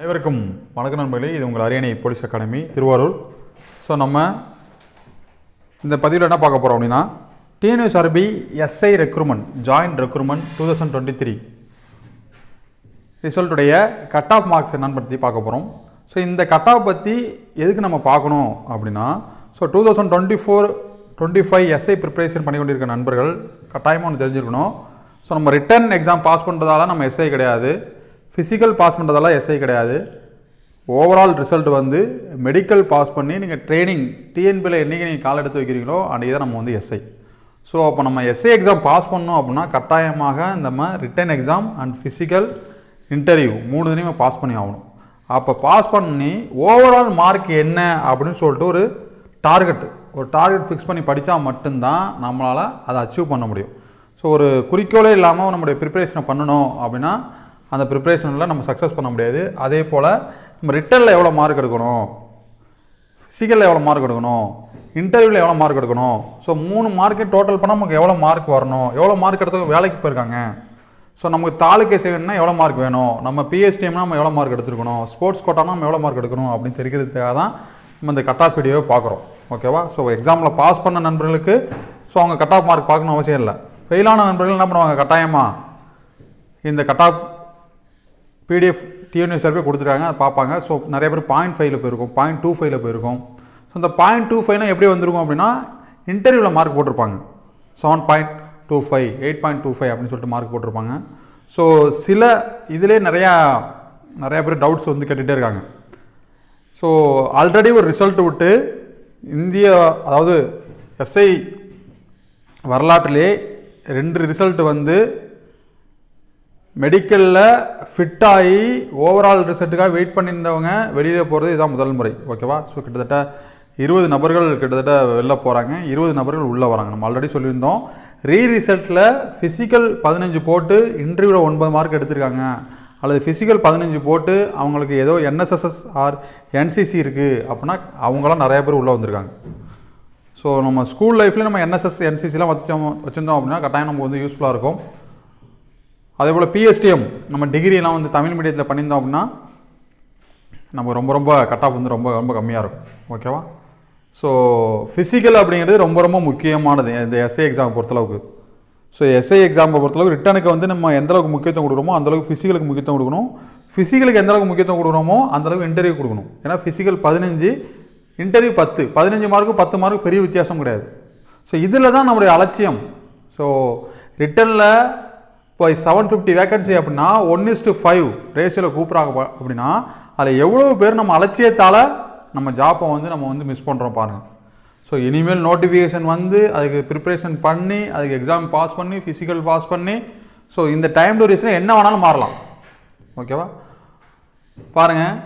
அனைவருக்கும் வணக்க நண்பர்களே இது உங்கள் அரியணை போலீஸ் அகாடமி திருவாரூர். ஸோ நம்ம இந்த பதிவில் என்ன பார்க்க போகிறோம் அப்படின்னா TNSRB SI recruitment joint recruitment two thousand twenty three ரிசல்ட்டுடைய cut off marks என்னன்னு பற்றி பார்க்க போகிறோம் ஸோ இந்த கட் ஆஃப் பற்றி எதுக்கு நம்ம பார்க்கணும் அப்படின்னா so two thousand twenty four twenty five SI preparation பண்ணி கொண்டிருக்க நண்பர்கள் கட்டாயமாக ஒன்று தெரிஞ்சிருக்கணும். ஸோ நம்ம ரிட்டன் எக்ஸாம் பாஸ் பண்ணுறதால நம்ம எஸ்ஐ கிடையாது. ஃபிசிக்கல் பாஸ் பண்ணுறதெல்லாம் எஸ்ஐ கிடையாது. ஓவரால் ரிசல்ட் வந்து மெடிக்கல் பாஸ் பண்ணி நீங்கள் ட்ரைனிங் டிஎன்பியில் என்றைக்கு நீங்கள் கால் எடுத்து வைக்கிறீங்களோ அன்றைக்கி தான் நம்ம வந்து எஸ்ஐ ஸோ அப்போ நம்ம எஸ்ஐ எக்ஸாம் பாஸ் பண்ணோம் அப்படின்னா கட்டாயமாக நம்ம written exam and physical interview மூணு இதுலையுமே பாஸ் பண்ணி ஆகணும். அப்போ பாஸ் பண்ணி ஓவரால் மார்க் என்ன அப்படின்னு சொல்லிட்டு ஒரு டார்கெட் ஒரு டார்கெட் ஃபிக்ஸ் பண்ணி படித்தா மட்டும்தான் நம்மளால் அதை அச்சீவ் பண்ண முடியும். ஸோ ஒரு குறிக்கோளே இல்லாமல் நம்முடைய ப்ரிப்பரேஷனை பண்ணணும் அப்படின்னா அந்த ப்ரிப்பரேஷனில் நம்ம சக்ஸஸ் பண்ண முடியாது. அதே போல் நம்ம ரிட்டனில் எவ்வளோ மார்க் எடுக்கணும்? ஃபிசிக்கலில் எவ்வளோ மார்க் எடுக்கணும்? இன்டர்வியூவில் எவ்வளோ மார்க் எடுக்கணும்? ஸோ மூணு மார்க்கு டோட்டல் பண்ணால் நமக்கு எவ்வளோ மார்க் வரணும்? எவ்வளோ மார்க் எடுத்தவங்க வேலைக்கு போயிருக்காங்க? ஸோ நமக்கு தாலுக்கே செய்யணும்னா எவ்வளோ மார்க் வேணும்? நம்ம பிஎஸ்டிஎம்னா நம்ம எவ்வளோ மார்க் எடுத்துருக்கணும்? ஸ்போர்ட்ஸ் கோட்டானா நம்ம எவ்வளோ மார்க் எடுக்கணும்? அப்படின்னு தெரிகிறதுக்காக தான் நம்ம இந்த கட் ஆஃப் வீடியோவை பார்க்குறோம் ஓகேவா ஸோ எக்ஸாமில் பாஸ் பண்ண நண்பர்களுக்கு ஸோ அவங்க கட் ஆஃப் மார்க் பார்க்கணும் அவசியம் இல்லை. ஃபெயிலான நண்பர்கள் என்ன பண்ணுவாங்க? கட்டாயமாக இந்த cut off PDF TNU survey கொடுத்துருக்காங்க அதை பார்ப்பாங்க. ஸோ நிறைய பேர் பாயிண்ட் ஃபைவ்ல போயிருக்கும் பாயிண்ட் டூ ஃபைவ்ல போயிருக்கும். ஸோ அந்த பாயிண்ட் டூ ஃபைவ்னா எப்படி வந்திருக்கும் அப்படின்னா இன்டர்வியூவில் மார்க் போட்டிருப்பாங்க. Seven point two five eight point two five அப்படின்னு சொல்லிட்டு மார்க் போட்டிருப்பாங்க. ஸோ சில இதிலே நிறையா நிறையா பேர் டவுட்ஸ் வந்து கேட்டுகிட்டே இருக்காங்க. ஸோ ஆல்ரெடி ஒரு ரிசல்ட் விட்டு இந்திய அதாவது எஸ்ஐ வரலாற்றிலே ரெண்டு ரிசல்ட் வந்து மெடிக்கலில் ஃபிட்டாகி ஓவரால் ரிசல்ட்டுக்காக வெயிட் பண்ணியிருந்தவங்க வெளியில் போகிறது இதுதான் முதல் முறை ஓகேவா ஸோ கிட்டத்தட்ட இருபது நபர்கள் கிட்டத்தட்ட வெளில போகிறாங்க இருபது நபர்கள் உள்ளே வராங்க. நம்ம ஆல்ரெடி சொல்லியிருந்தோம். ரீ ரிசல்ட்டில் ஃபிசிக்கல் பதினஞ்சு போட்டு இன்டர்வியூவில் ஒன்பது மார்க் எடுத்திருக்காங்க. அல்லது ஃபிசிக்கல் பதினஞ்சு போட்டு அவங்களுக்கு ஏதோ என்எஸ்எஸ்எஸ் ஆர் என்சிசி இருக்குது அப்படின்னா அவங்களாம் நிறைய பேர் உள்ளே வந்திருக்காங்க. ஸோ நம்ம ஸ்கூல் லைஃப்லேயே நம்ம என்எஸ்எஸ் என்சிசிலாம் வச்சோம் வச்சுருந்தோம் அப்படின்னா கட்டாயம் நமக்கு வந்து யூஸ்ஃபுல்லாக இருக்கும். அதே போல் பிஎஸ்டிஎம் நம்ம டிகிரிலாம் வந்து தமிழ் மீடியத்தில் பண்ணியிருந்தோம் அப்படின்னா நம்ம ரொம்ப ரொம்ப கட் ஆஃப் வந்து ரொம்ப ரொம்ப கம்மியாக இருக்கும். ஓகேவா ஸோ ஃபிசிக்கல் அப்படிங்கிறது ரொம்ப ரொம்ப முக்கியமானது. இந்த எஸ்ஐ எக்ஸாம் பொறுத்தளவுக்கு. ஸோ எஸ்ஐ எக்ஸாமை பொறுத்தளவுக்கு ரிட்டனுக்கு வந்து நம்ம எந்த அளவுக்கு முக்கியத்துவம் கொடுக்குறோமோ அந்தளவுக்கு ஃபிசிக்கலுக்கு முக்கியத்துவம் கொடுக்கணும். ஃபிசிக்கலுக்கு எந்த அளவுக்கு முக்கியத்துவம் கொடுக்குறோமோ அந்தளவுக்கு இன்டர்வியூ கொடுக்கணும். ஏன்னா ஃபிசிக்கல் பதினஞ்சு இன்டர்வியூ பத்து. பதினஞ்சு மார்க்கு பத்து மார்க்கு பெரிய வித்தியாசம் கிடையாது. ஸோ இதில் தான் நம்முடைய அலட்சியம். ஸோ ரிட்டனில் இப்போ செவன் ஃபிஃப்டி வேகன்சி அப்படின்னா ஒன் இஸ்டு ஃபைவ் ரேஷியோவில் கூப்பிட்றாங்க அப்படின்னா அதில் எவ்வளோ பேர் நம்ம அலட்சியத்தால் நம்ம ஜாப்பை வந்து நம்ம வந்து மிஸ் பண்ணுறோம் பாருங்கள் ஸோ இனிமேல் நோட்டிஃபிகேஷன் வந்து அதுக்கு ப்ரிப்பரேஷன் பண்ணி அதுக்கு எக்ஸாம் பாஸ் பண்ணி ஃபிசிக்கல் பாஸ் பண்ணி ஸோ இந்த டைம் டூரேஷன் என்ன வேணாலும் மாறலாம். ஓகேவா பாருங்கள்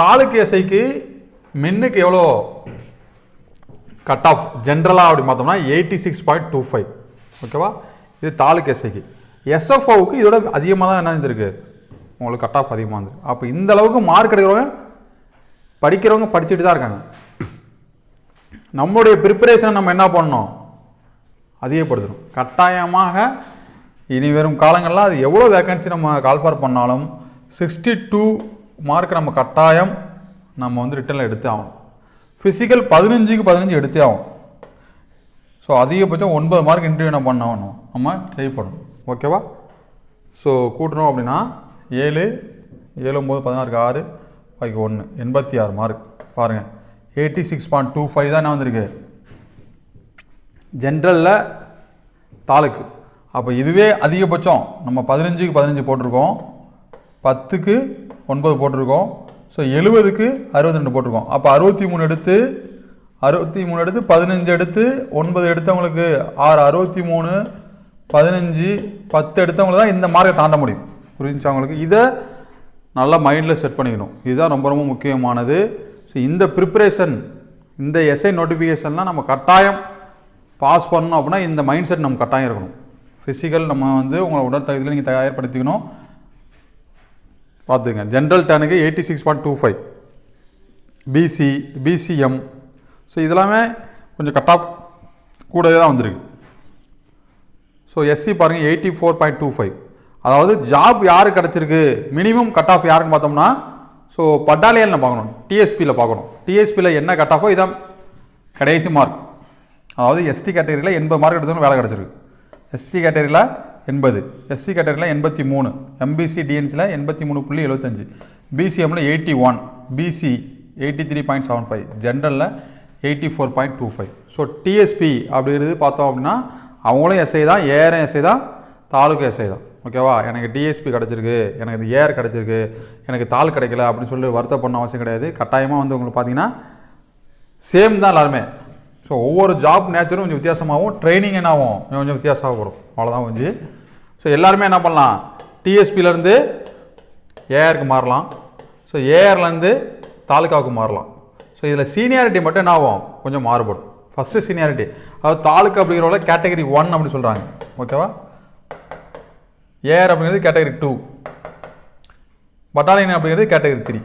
தாலுக்கு எஸ்ஐக்கு மின்னுக்கு எவ்வளோ? கட் ஆஃப் ஜென்ரலாக அப்படி பார்த்தோம்னா eighty six point two five ஓகேவா இது தாலுக்கு எஸ்ஐக்கு. எஸ்எஃப்ஓவுக்கு இதோட அதிகமாக தான் என்ன இருந்திருக்கு? உங்களுக்கு கட் ஆஃப் அதிகமாக இருந்திருக்கு. அப்போ இந்த அளவுக்கு மார்க் எடுக்கிறவங்க படிக்கிறவங்க படிச்சுட்டு தான் இருக்காங்க. நம்மளுடைய ப்ரிப்பரேஷனை நம்ம என்ன பண்ணணும்? அதிகப்படுத்தணும். கட்டாயமாக இனி வரும் காலங்களில் அது எவ்வளோ வேகன்சி நம்ம கால்ஃபார் பண்ணாலும் சிக்ஸ்டி டூ மார்க் நம்ம கட்டாயம் நம்ம வந்து ரிட்டனில் எடுத்தே ஆகணும். ஃபிசிக்கல் பதினஞ்சுக்கு பதினஞ்சு எடுத்தே ஆகும் ஸோ அதிகபட்சம் ஒன்பது மார்க் இன்டர்வியூ என்ன பண்ணணும். நம்ம ட்ரை பண்ணணும். ஓகேவா? ஸோ கூட்டணும் அப்படின்னா ஏழு ஏழு ஒம்பது பதினாறுக்கு ஆறு ஃபைவ் ஒன்று எண்பத்தி ஆறு மார்க் பாருங்கள் eighty six point two five தான் என்ன வந்திருக்கு? ஜென்ரலில் தாலுக்கு அப்போ இதுவே அதிகபட்சம். நம்ம பதினஞ்சுக்கு பதினஞ்சு போட்டிருக்கோம். பத்துக்கு ஒன்பது போட்டிருக்கோம். ஸோ எழுபதுக்கு அறுபத்தி ரெண்டு போட்டிருக்கோம். அப்போ அறுபத்தி மூணு எடுத்து அறுபத்தி மூணு எடுத்து பதினஞ்சு எடுத்து ஒன்பது எடுத்தவங்களுக்கு ஆறு அறுபத்தி மூணு பதினஞ்சு பத்து எடுத்தவங்களுக்கு தான் இந்த மார்க்கை தாண்ட முடியும். புரிஞ்சுச்சா அவங்களுக்கு இதை நல்லா மைண்டில் செட் பண்ணிக்கணும். இதுதான் ரொம்ப ரொம்ப முக்கியமானது. ஸோ இந்த ப்ரிப்ரேஷன் இந்த எஸ்ஐ நோட்டிஃபிகேஷன்லாம் நம்ம கட்டாயம் பாஸ் பண்ணணும் அப்படின்னா இந்த மைண்ட் செட் நம்ம கட்டாயம் இருக்கணும். ஃபிசிக்கல் நம்ம வந்து உங்களை உடல் தகுதியில் நீங்கள் தயார்படுத்திக்கணும் பார்த்துங்க general டேனுக்கு eighty six point two five BC BCM so இதெல்லாமே கொஞ்சம் கட் ஆஃப் கூடவே தான் வந்திருக்கு. ஸோ எஸ்சி பாருங்கள் eighty four point two five அதாவது ஜாப் யாருக்கு கிடச்சிருக்கு? மினிமம் கட் ஆஃப் யாருன்னு பார்த்தோம்னா ஸோ பட்டாலியனில் பார்க்கணும். டிஎஸ்பியில் பார்க்கணும். டிஎஸ்பியில் என்ன கட் ஆஃபோ இதான் கடைசி மார்க் அதாவது எஸ்டி கேட்டகரியில் எண்பது மார்க் எடுத்தவங்க வேலை கிடச்சிருக்கு. எஸ்சி கேட்டகரியில் எண்பது. எஸ்சி கேட்டகரியில் எண்பத்தி மூணு. எம்பிசி டிஎன்சியில் எண்பத்தி மூணு புள்ளி எழுபத்தஞ்சு பிசிஎம்மில் eighty one BC eighty three point seven five ஜென்ரலில் eighty four point two five so DSP அப்படிங்கிறது பார்த்தோம் அப்படின்னா அவங்களும் எஸ்ஐ தான் ஏஆரும் எஸ்ஐ தான் தாலுக்கும் எஸ்ஐ தான். ஓகேவா எனக்கு டிஎஸ்பி கிடச்சிருக்கு எனக்கு இந்த ஏஆர் கிடச்சிருக்கு எனக்கு தால் கிடைக்கல அப்படின்னு சொல்லி வருத்தம் பண்ண அவசியம் கிடையாது. கட்டாயமாக வந்து உங்களுக்கு பார்த்தீங்கன்னா சேம் தான் எல்லாருமே. ஸோ ஒவ்வொரு ஜாப் நேச்சரும் கொஞ்சம் வித்தியாசமாகவும் ட்ரைனிங் என்னாகும் இன்னும் கொஞ்சம் வித்தியாசமாக வரும். அவ்வளோதான் கொஞ்சம் ஸோ எல்லாருமே என்ன பண்ணலாம்? டிஎஸ்பியிலேருந்து ஏஆருக்கு மாறலாம். ஸோ ஏஆர்லேருந்து தாலுக்காவுக்கு மாறலாம். ஸோ இதில் சீனியாரிட்டி மட்டும் என்ன ஆகும் கொஞ்சம் மாறுபடும். ஃபஸ்ட்டு சீனியாரிட்டி அதாவது தாலுக்கு அப்படிங்கிறவங்கள கேட்டகரி ஒன் அப்படின்னு சொல்கிறாங்க ஓகேவா ஏஆர் அப்படிங்கிறது கேட்டகரி டூ பட்டாலியன் அப்படிங்கிறது கேட்டகரி த்ரீ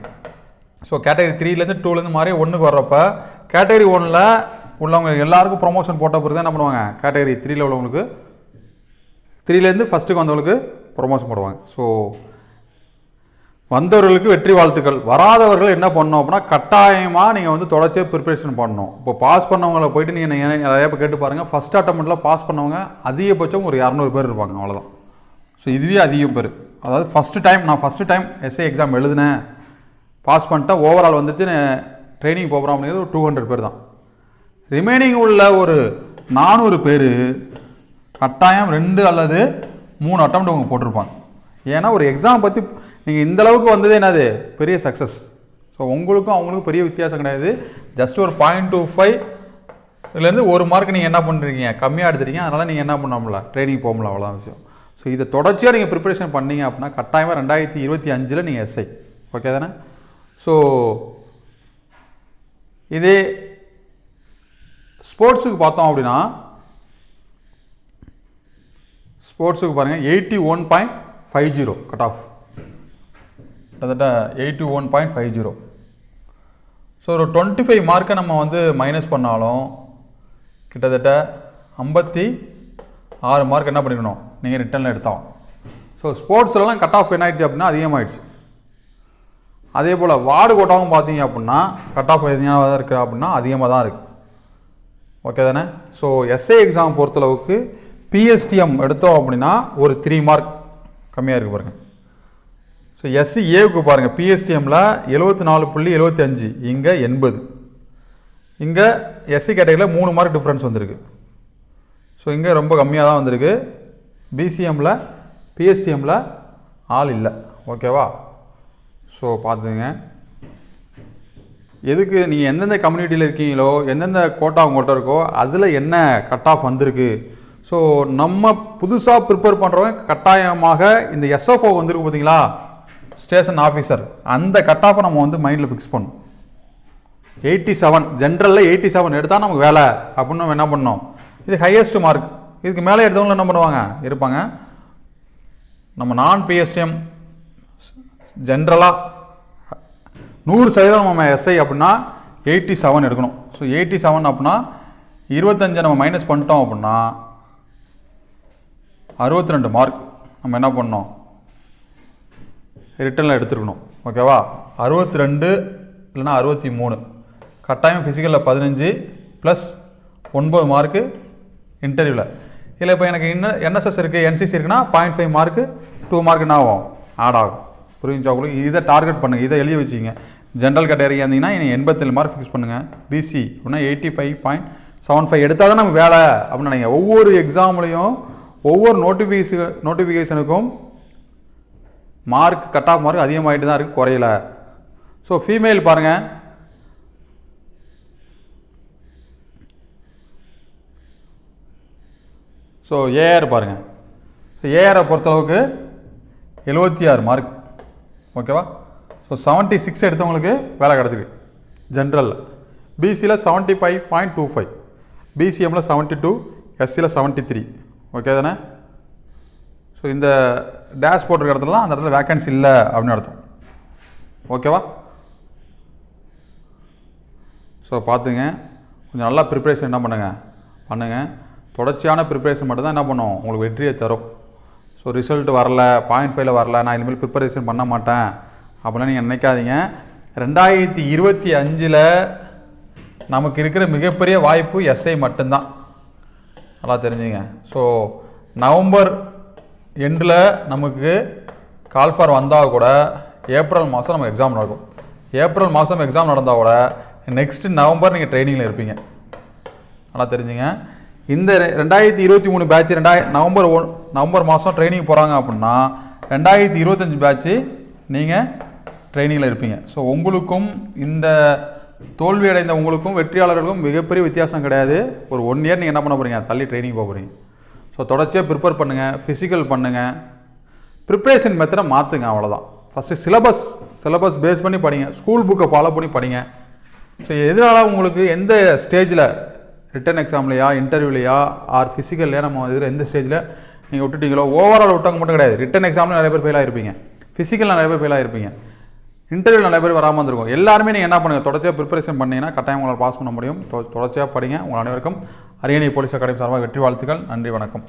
ஸோ கேட்டகரி த்ரீலேருந்து டூலேருந்து மாறி ஒன்றுக்கு வர்றப்ப கேட்டகரி ஒனில் உள்ளவங்க எல்லாருக்கும் ப்ரொமோஷன் போட்ட பிறகு தான் என்ன பண்ணுவாங்க? கேட்டகரி த்ரீயில் உள்ளவங்களுக்கு த்ரீலேருந்து ஃபஸ்ட்டுக்கு வந்தவங்களுக்கு ப்ரொமோஷன் போடுவாங்க. ஸோ வந்தவர்களுக்கு வெற்றி வாழ்த்துக்கள். வராதவர்கள் என்ன பண்ணணும் அப்படின்னா கட்டாயமாக நீங்கள் வந்து தொடர்ச்சியாக ப்ரிப்பரேஷன் பண்ணணும். இப்போ பாஸ் பண்ணவங்கள போயிட்டு நீங்கள் நிறையா இப்போ கேட்டு பாருங்கள் ஃபஸ்ட் அட்டம்ப்ட்டில் பாஸ் பண்ணவங்க அதிகபட்சம் ஒரு இரநூறு பேர் இருப்பாங்க அவ்வளோதான் ஸோ இதுவே அதிகம் பேர். அதாவது ஃபஸ்ட்டு டைம் நான் ஃபஸ்ட்டு டைம் எஸ்ஏ எக்ஸாம் எழுதினேன். பாஸ் பண்ணிட்டேன். ஓவரால் வந்துச்சு ட்ரைனிங் போகிறோம் அப்படிங்கிறது ஒரு டூ ஹண்ட்ரட் பேர் தான். ரிமைனிங் உள்ள ஒரு நானூறு பேர் கட்டாயம் ரெண்டு அல்லது மூணு அட்டம் அவங்க போட்டிருப்பாங்க. ஏன்னா ஒரு எக்ஸாம் பற்றி நீங்கள் இந்த அளவுக்கு வந்ததே என்னது? பெரிய சக்ஸஸ் ஸோ உங்களுக்கும் அவங்களுக்கும் பெரிய வித்தியாசம் கிடையாது. ஜஸ்ட் ஒரு பாயிண்ட் டூ ஃபைவ் இதுலேருந்து ஒரு மார்க் நீங்கள் என்ன பண்ணுறீங்க கம்மியாக எடுத்துருக்கீங்க அதனால் நீங்கள் என்ன பண்ணாமல? ட்ரைனிங் போகல அவ்வளோதான் விஷயம். ஸோ இதை தொடர்ச்சியாக நீங்கள் ப்ரிப்பரேஷன் பண்ணீங்க அப்படின்னா கட்டாயமாக ரெண்டாயிரத்தி இருபத்தி அஞ்சில் நீங்கள் எஸ்ஐ ஓகே தானே? ஸோ இதே ஸ்போர்ட்ஸுக்கு பார்த்தோம் அப்படின்னா ஸ்போர்ட்ஸுக்கு பாருங்கள் eighty one point five zero cut off கிட்டத்தட்ட eighty one point five zero so ஒரு டுவெண்ட்டி ஃபைவ் மார்க்கை நம்ம வந்து மைனஸ் பண்ணாலும் கிட்டத்தட்ட ஐம்பத்தி ஆறு மார்க் என்ன பண்ணிக்கணும்? நீங்கள் ரிட்டர்னில் எடுத்தோம். ஸோ ஸ்போர்ட்ஸ்லலாம் கட் ஆஃப் என்ன ஆயிடுச்சு அப்படின்னா அதிகமாகிடுச்சு அதே போல் வார்டு கோட்டாவும் பார்த்தீங்க அப்படின்னா கட் ஆஃப் எதிகமாக தான் இருக்குது அப்படின்னா அதிகமாக தான் இருக்குது ஓகே தானே? ஸோ எஸ்ஏ எக்ஸாம் பொறுத்தளவுக்கு பிஎஸ்டிஎம் எடுத்தோம் அப்படின்னா ஒரு த்ரீ மார்க் கம்மியாக இருக்குது பாருங்கள் ஸோ எஸ்சி ஏவுக்கு பாருங்கள் பிஎஸ்டிஎம்மில் எழுபத்தி நாலு புள்ளி எழுபத்தி அஞ்சு இங்கே எண்பது. இங்கே எஸ்சி கேட்டகரியில் மூணு மார்க் டிஃப்ரென்ஸ் வந்திருக்கு. ஸோ இங்கே ரொம்ப கம்மியாக தான் வந்திருக்கு. பிசிஎம்மில் பிஎஸ்டிஎம்மில் ஆள் இல்லை. ஓகேவா ஸோ பார்த்துங்க எதுக்கு நீங்கள் எந்தெந்த கம்யூனிட்டியில் இருக்கீங்களோ எந்தெந்த கோட்டா உங்கள்கிட்ட இருக்கோ அதில் என்ன கட் ஆஃப் வந்திருக்கு? ஸோ நம்ம புதுசாக ப்ரிப்பேர் பண்ணுறவங்க கட்டாயமாக இந்த எஸ்எஃப்ஓ வந்திருக்கு பார்த்தீங்களா ஸ்டேஷன் ஆஃபீஸர். அந்த கட் ஆஃபை நம்ம வந்து மைண்டில் ஃபிக்ஸ் பண்ணும் எயிட்டி செவன் ஜென்ரலில் எயிட்டி செவன் எடுத்தால் நமக்கு வேலை. அப்படின்னு நம்ம என்ன பண்ணோம் இது ஹையஸ்ட் மார்க் இதுக்கு மேலே எடுத்தவங்களும் என்ன பண்ணுவாங்க? இருப்பாங்க. நம்ம நான் பிஎஸ்டிஎம் ஜென்ரலாக நூறு சதவீதம் நம்ம எஸ்ஐ அப்படின்னா எயிட்டி செவன் எடுக்கணும். ஸோ எயிட்டி செவன் அப்படின்னா இருபத்தஞ்சை நம்ம மைனஸ் பண்ணிட்டோம் அப்படின்னா அறுபத்தி ரெண்டு மார்க் நம்ம என்ன பண்ணோம் ரிட்டனில் எடுத்துருக்கணும். ஓகேவா அறுபத்தி ரெண்டு இல்லைன்னா அறுபத்தி மூணு கட்டாயம் ஃபிசிக்கலில் பதினஞ்சு ப்ளஸ் ஒன்பது மார்க்கு இன்டர்வியூவில் இல்லை இப்போ எனக்கு இன்னும் என்எஸ்எஸ் இருக்குது என்சிசி இருக்குன்னா point five mark two mark என்ன ஆகும். ஆட் ஆகும். புரிஞ்சா உங்களுக்கு? இதை டார்கெட் பண்ணுங்கள் இதை எழுதி வச்சுங்க ஜென்ரல் கேட்டகரி இருந்தீங்கன்னா நீங்கள் எண்பத்தேழு மார்க் ஃபிக்ஸ் பண்ணுங்கள் பிசி அப்படின்னா eighty five point seven five எடுத்தால் தான் நமக்கு வேலை அப்படின்னு நினைங்க. ஒவ்வொரு எக்ஸாம்லேயும் ஒவ்வொரு நோட்டிஃபிகேஷன் நோட்டிஃபிகேஷனுக்கும் மார்க் கட் ஆஃப் மார்க் அதிகமாகிட்டு தான் இருக்குது குறையல ஸோ ஃபீமேல் பாருங்கள் ஸோ ஏஆர் பாருங்கள் ஸோ ஏஆரை பொறுத்தளவுக்கு எழுபத்தி ஆறு மார்க் ஓகேவா ஸோ செவன்ட்டி சிக்ஸ் எடுத்தவங்களுக்கு வேலை கிடச்சிருக்கு. ஜென்ரலில் பிசியில் seventy five point two five பிசிஎம்மில் seventy two எஸ்சியில் செவன்ட்டி த்ரீ ஓகே தானே? ஸோ இந்த டேஷ் போட்டிருக்க இடத்துலலாம் அந்த இடத்துல வேக்கன்சி இல்லை அப்படின்னு அர்த்தம். ஓகேவா ஸோ பார்த்துங்க. கொஞ்சம் நல்லா ப்ரிப்பரேஷன் என்ன பண்ணுங்கள் பண்ணுங்கள் தொடர்ச்சியான ப்ரிப்பரேஷன் மட்டும் தான் என்ன பண்ணும்? உங்களுக்கு வெற்றியை தரும். ஸோ ரிசல்ட் வரல பாயிண்ட் ஃபைவ்ல வரல நான் இனிமேல் ப்ரிப்பரேஷன் பண்ண மாட்டேன். அப்படிலாம் நீங்கள் நினைக்காதீங்க. ரெண்டாயிரத்தி இருபத்தி அஞ்சில் நமக்கு இருக்கிற மிகப்பெரிய வாய்ப்பு எஸ்ஐ மட்டும்தான். நல்லா தெரிஞ்சுங்க. ஸோ நவம்பர் எண்டில் நமக்கு கால்ஃபார் வந்தால் கூட ஏப்ரல் மாதம் நம்ம எக்ஸாம் நடக்கும். ஏப்ரல் மாதம் எக்ஸாம் நடந்தால் கூட நெக்ஸ்ட் நவம்பர் நீங்கள் ட்ரைனிங்கில் இருப்பீங்க. நல்லா தெரிஞ்சுங்க. இந்த ரெ- ரெண்டாயிரத்தி இருபத்தி மூணு பேட்ச் ரெண்டாய நவம்பர் ஒன் நவம்பர் மாதம் ட்ரைனிங் போகிறாங்க அப்படின்னா ரெண்டாயிரத்தி இருபத்தஞ்சி பேட்ச்சு நீங்கள் ட்ரைனிங்கில் இருப்பீங்க. ஸோ உங்களுக்கும் இந்த தோல்வி அடைந்த உங்களுக்கும் வெற்றியாளர்களுக்கும் மிகப்பெரிய வித்தியாசம் கிடையாது. ஒரு ஒன் இயர் நீங்கள் என்ன பண்ண போகிறீங்க தள்ளி ட்ரைனிங் போக போகிறீங்க ஸோ தொடர்ச்சியாக ப்ரிப்பேர் பண்ணுங்கள் ஃபிசிக்கல் பண்ணுங்கள் ப்ரிப்ரேஷன் மெத்தடை மாற்றுங்க அவ்வளோதான் ஃபஸ்ட்டு சிலபஸ் சிலபஸ் பேஸ் பண்ணி படிங்க ஸ்கூல் புக்கை ஃபாலோ பண்ணி படிங்க. ஸோ எதனால உங்களுக்கு எந்த ஸ்டேஜில் ரிட்டன் எக்ஸாம்லையா இன்டர்வியூலையா ஆர் ஃபிசிக்கல்லையா நம்ம இதில் எந்த ஸ்டேஜில் நீங்கள் விட்டுட்டீங்களோ ஓவரால் விட்டவங்க மட்டும் கிடையாது. ரிட்டன் எக்ஸாமில் நிறைய பேர் ஃபெயில் ஆகிருப்பீங்க ஃபிசிக்கல் நிறைய பேர் ஃபெயில் ஆகிருப்பீங்க இன்டர்வியூ நிறைய பேர் வராமல் இருந்திருக்கும். எல்லாருமே நீங்கள் என்ன பண்ணுங்கள் தொடர்ச்சியாக ப்ரிப்பரேஷன் பண்ணிங்கன்னா கட்டாயம் உங்களால் பாஸ் பண்ண முடியும். தொ- தொடர்ச்சியாக படிங்க உங்கள் அனைவருக்கும் அரியணை போலீஸ் அகாடமி சார்பாக வெற்றி வாழ்த்துக்கள். நன்றி வணக்கம்.